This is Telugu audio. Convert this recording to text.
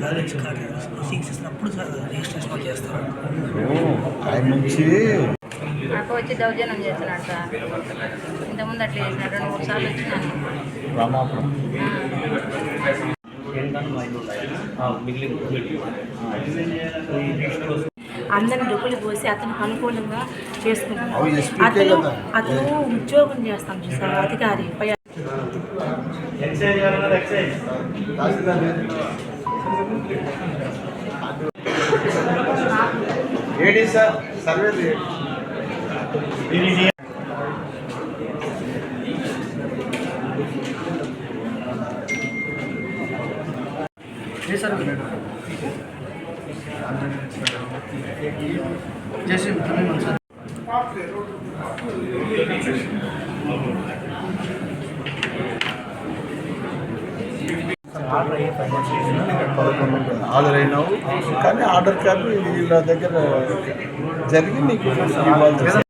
బ్యాలెన్స్ కార్డు సీక్స్ ఇచ్చినప్పుడు రిజిస్ట్రేషన్ చేస్తారు. ఆయన నుంచి? నాకు వచ్చి దౌర్జన్యం చేస్తున్నాడు సార్. ఇంతకుముందు అట్లా చేసినాడు రెండు మూడు సార్లు వచ్చినాను. రామాపురం. అందరిని డబ్బులు పోసి అతనికి అనుకూలంగా చేసుకుంటున్నాం అవి ఎస్పీకే అతను. అతను ఉద్యోగం చేస్తాం చూసారు అధికారి పై ఏడి సార్ సర్వే చేసి సార్ పదకొండు హాజరైనావు కానీ ఆర్డర్ కార్డు వీళ్ళ దగ్గర జరిగి నీకు ఇవ్వాల్సి.